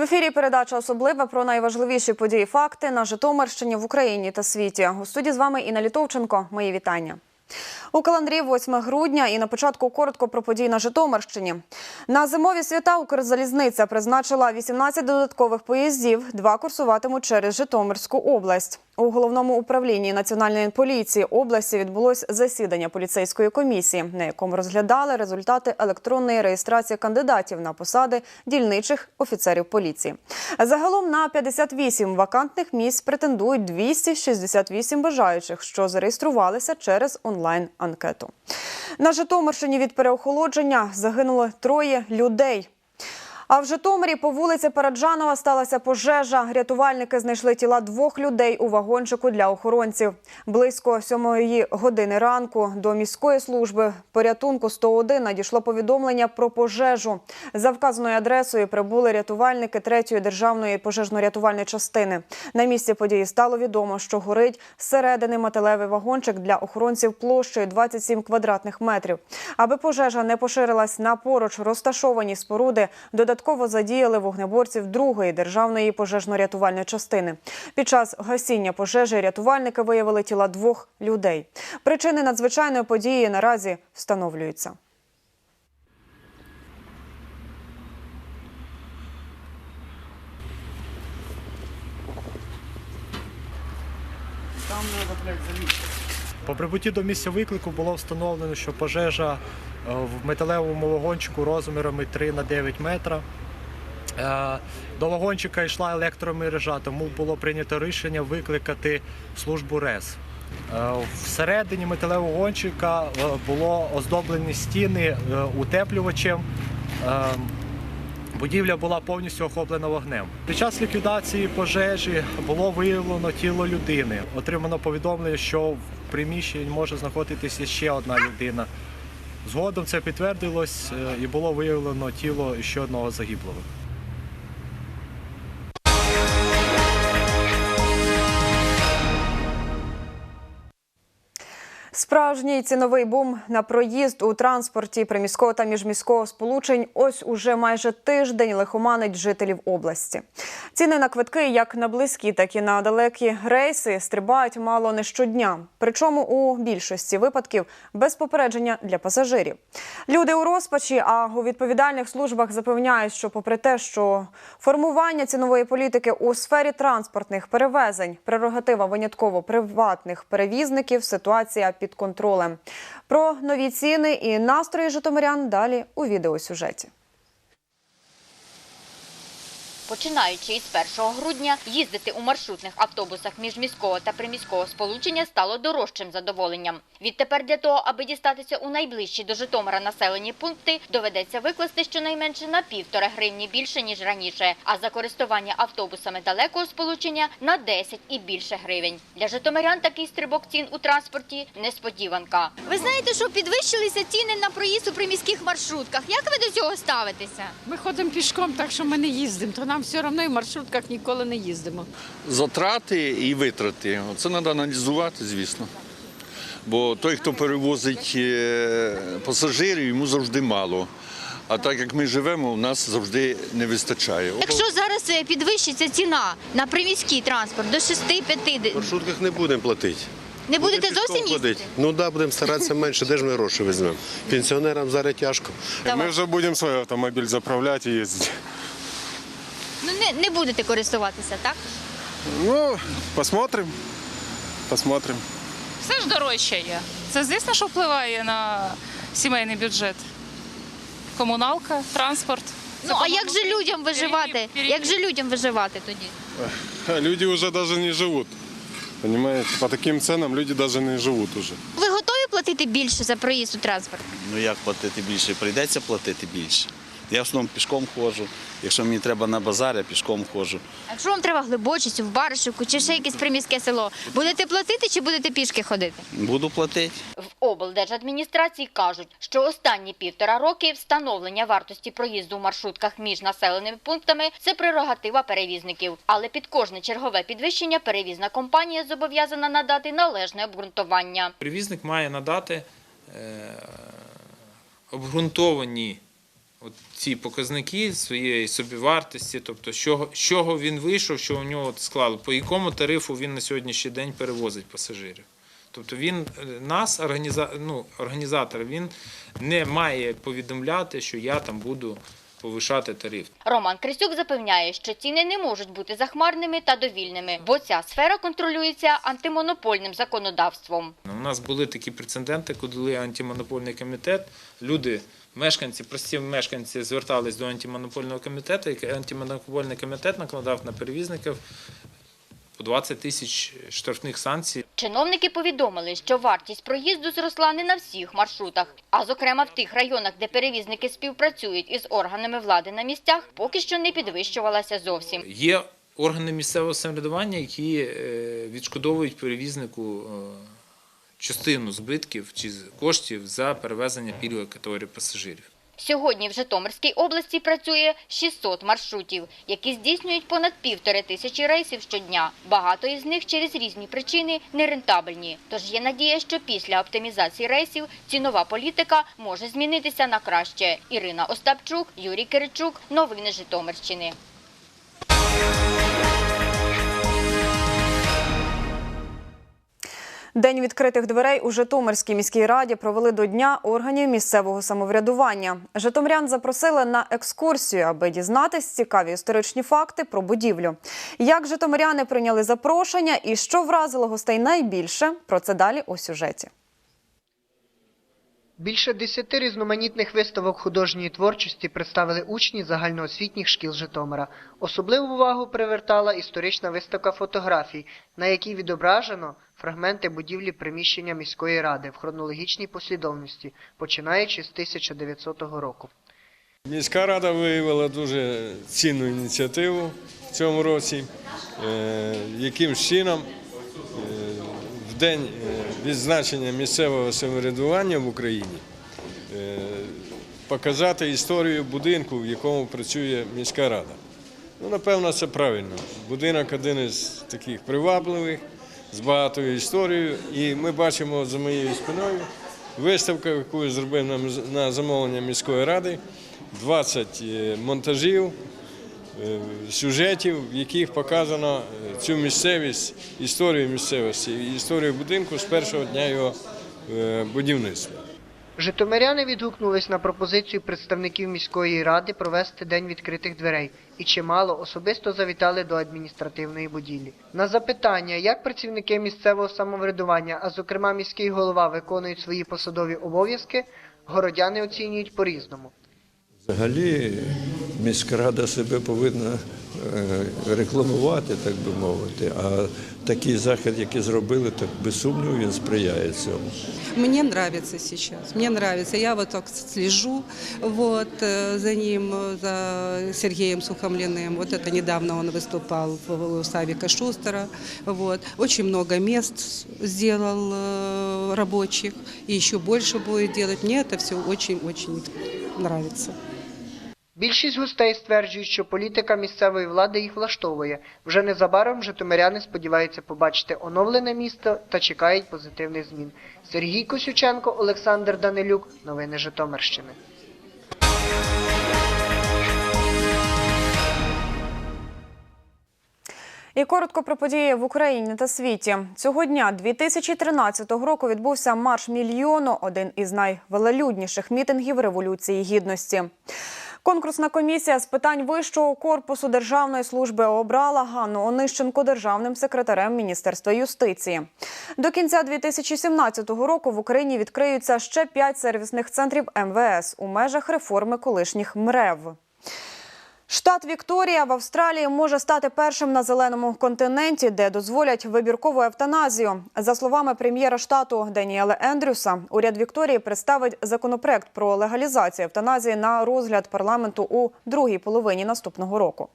В ефірі передача особлива про найважливіші події факти на Житомирщині в Україні та світі. У студії з вами Інна Літовченко. Мої вітання. У календарі 8 грудня і на початку коротко про події на Житомирщині. На зимові свята Укрзалізниця призначила 18 додаткових поїздів. Два курсуватимуть через Житомирську область. У головному управлінні національної поліції області відбулось засідання поліцейської комісії, на якому розглядали результати електронної реєстрації кандидатів на посади дільничих офіцерів поліції. Загалом на 58 вакантних місць претендують 268 бажаючих, що зареєструвалися через онлайн-анкету. На Житомирщині від переохолодження загинули троє людей. А в Житомирі по вулиці Параджанова сталася пожежа. Рятувальники знайшли тіла двох людей у вагончику для охоронців. Близько сьомої години ранку до міської служби порятунку 101 надійшло повідомлення про пожежу. За вказаною адресою прибули рятувальники 3-ї державної пожежно-рятувальної частини. На місці події стало відомо, що горить зсередини металевий вагончик для охоронців площею 27 квадратних метрів. Аби пожежа не поширилась на поруч розташовані споруди, додатково задіяли вогнеборців другої державної пожежно-рятувальної частини. Під час гасіння пожежі рятувальники виявили тіла двох людей. Причини надзвичайної події наразі встановлюються. По прибутті до місця виклику було встановлено, що пожежа е, в металевому вагончику розмірами 3 на 9 метра. Е, До вагончика йшла електромережа, тому було прийнято рішення викликати службу РЕС. Е, Всередині металевого вагончика е, було оздоблені стіни е, утеплювачем. Е, Будівля була повністю охоплена вогнем. Під час ліквідації пожежі було виявлено тіло людини. Отримано повідомлення, що в приміщенні може знаходитися ще одна людина. Згодом це підтвердилось е, і було виявлено тіло ще одного загиблого. Справжній ціновий бум на проїзд у транспорті приміського та міжміського сполучень ось уже майже тиждень лихоманить жителів області. Ціни на квитки як на близькі, так і на далекі рейси стрибають мало не щодня. Причому у більшості випадків без попередження для пасажирів. Люди у розпачі, а у відповідальних службах запевняють, що попри те, що формування цінової політики у сфері транспортних перевезень прерогатива винятково приватних перевізників, ситуація під контролем. Про нові ціни і настрої житомирян далі у відеосюжеті. Починаючи із 1 грудня, їздити у маршрутних автобусах міжміського та приміського сполучення стало дорожчим задоволенням. Відтепер для того, аби дістатися у найближчі до Житомира населені пункти, доведеться викласти щонайменше на півтора гривні більше, ніж раніше, а за користування автобусами далекого сполучення – на 10 і більше гривень. Для житомирян такий стрибок цін у транспорті – несподіванка. Ви знаєте, що підвищилися ціни на проїзд у приміських маршрутках. Як ви до цього ставитеся? Ми ходимо пішком, так що ми не їздимо, то нам все одно і в маршрутках ніколи не їздимо. затрати і витрати. Це треба аналізувати, звісно. Бо той, хто перевозить е, пасажирів, йому завжди мало. А так як ми живемо, у нас завжди не вистачає. Якщо зараз е, підвищиться ціна на приміський транспорт до 6-5, В маршрутках не будемо платити. не будете Будемо зовсім їздити? Ну так, да, будемо старатися менше, де ж ми гроші візьмемо. Пенсіонерам зараз тяжко. Мы уже будем свой автомобиль заправлять и ездить. Не, будете користуватися, так? Ну, посмотрим. Посмотрим. Все ж дорожчає. Це звісно, що впливає на сімейний бюджет. Комуналка, транспорт. Ну а як же людям виживати? Як же людям виживати тоді? А Люди уже даже не живут. Понимаете, по таким ценам люди даже не живут уже. Ви готові платити більше за проїзд у транспорт? Ну як платити більше? Прийдеться платити більше. Я в основному пішком ходжу. Якщо мені треба на базар, я пішком ходжу. А Якщо вам треба глибочицю, в Баришівку чи ще якесь приміське село, будете платити чи будете пішки ходити? Буду платити. В облдержадміністрації кажуть, що останні півтора роки встановлення вартості проїзду в маршрутках між населеними пунктами – це прерогатива перевізників. Але під кожне чергове підвищення перевізна компанія зобов'язана надати належне обґрунтування. Перевізник має надати е, обґрунтовані от ці показники своєї собівартості, тобто з чого, він вийшов, що у нього склало, по якому тарифу він на сьогоднішній день перевозить пасажирів. Тобто він е, нас, організа, ну, організатор, він не має повідомляти, що я там буду повишати тариф. Роман Крисюк запевняє, що ціни не можуть бути захмарними та довільними, бо ця сфера контролюється антимонопольним законодавством. У нас були такі прецеденти, коли антимонопольний комітет, люди, мешканці, прості мешканці звертались до антимонопольного комітету, і антимонопольний комітет накладав на перевізників по 20 тисяч штрафних санкцій. Чиновники повідомили, що вартість проїзду зросла не на всіх маршрутах, а зокрема в тих районах, де перевізники співпрацюють із органами влади на місцях, поки що не підвищувалася зовсім. Є органи місцевого самоврядування, які е, відшкодовують перевізнику е, частину збитків чи коштів за перевезення пільгової категорії пасажирів. Сьогодні в Житомирській області працює 600 маршрутів, які здійснюють понад півтори тисячі рейсів щодня. Багато із них через різні причини нерентабельні. Тож є надія, що після оптимізації рейсів цінова політика може змінитися на краще. Ірина Остапчук, Юрій Киричук. Новини Житомирщини. День відкритих дверей у Житомирській міській раді провели до дня органів місцевого самоврядування. Житомирян запросили на екскурсію, аби дізнатись цікаві історичні факти про будівлю. Як житомиряни прийняли запрошення і що вразило гостей найбільше? Про це далі у сюжеті. Більше десяти різноманітних виставок художньої творчості представили учні загальноосвітніх шкіл Житомира. Особливу увагу привертала історична виставка фотографій, на якій відображено фрагменти будівлі приміщення міської ради в хронологічній послідовності, починаючи з 1900 року. Міська рада виявила дуже цінну ініціативу в цьому році, е, яким чином день е, відзначення місцевого самоврядування в Україні е, показати історію будинку, в якому працює міська рада. Ну, напевно, це правильно. Будинок один із таких привабливих, з багатою історією. І ми бачимо за моєю спиною виставку, яку зробив на замовлення міської ради. 20 е, монтажів, сюжетів, в яких показано е, цю місцевість, історію місцевості, історію будинку з першого дня його е, будівництва. Житомиряни відгукнулись на пропозицію представників міської ради провести день відкритих дверей і чимало особисто завітали до адміністративної будівлі. На запитання, як працівники місцевого самоврядування, а зокрема міський голова, виконують свої посадові обов'язки, городяни оцінюють по-різному. Взагалі міська рада себе повинна е, рекламувати, так би мовити. А такий захід, який зробили, так без сумніву він сприяє цьому. Мне нравится сейчас, мне нравится. Я вот так слежу вот, э, за ним, э, за Сергеем Сухомлиным. Вот это недавно он выступал в Савика Шустера. Вот. Очень много мест сделал э, рабочих и еще больше будет делать. Мне это все очень-очень нравится. Більшість гостей стверджують, що політика місцевої влади їх влаштовує. Вже незабаром житомиряни сподіваються побачити оновлене місто та чекають позитивних змін. Сергій Косюченко, Олександр Данилюк. Новини Житомирщини. І коротко про події в Україні та світі. Цього дня 2013 року відбувся марш мільйону, один із найвелелюдніших мітингів Революції Гідності. Конкурсна комісія з питань вищого корпусу Державної служби обрала Ганну Онищенко державним секретарем Міністерства юстиції. До кінця 2017 року в Україні відкриються ще п'ять сервісних центрів МВС у межах реформи колишніх МРЕВ. Штат Вікторія в Австралії може стати першим на зеленому континенті, де дозволять вибіркову евтаназію. За словами прем'єра штату Даніела Ендрюса, уряд Вікторії представить законопроект про легалізацію евтаназії на розгляд парламенту у другій половині наступного року.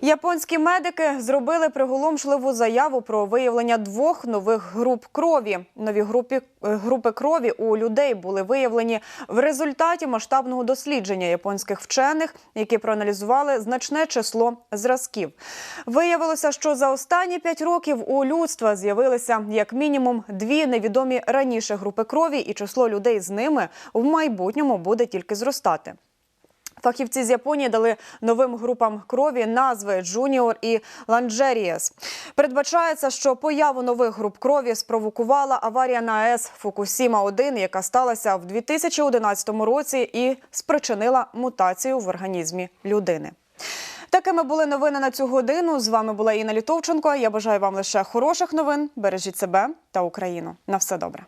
Японські медики зробили приголомшливу заяву про виявлення двох нових груп крові. Нові групи, е, групи крові у людей були виявлені в результаті масштабного дослідження японських вчених, які проаналізували значне число зразків. Виявилося, що за останні п'ять років у людства з'явилися як мінімум дві невідомі раніше групи крові, і число людей з ними в майбутньому буде тільки зростати. Фахівці з Японії дали новим групам крові назви Джуніор і Ланджерієс. Передбачається, що появу нових груп крові спровокувала аварія на АЕС Фукусіма 1 яка сталася в 2011 році і спричинила мутацію в організмі людини. Такими були новини на цю годину. З вами була Інна Літовченко. Я бажаю вам лише хороших новин. Бережіть себе та Україну. На все добре.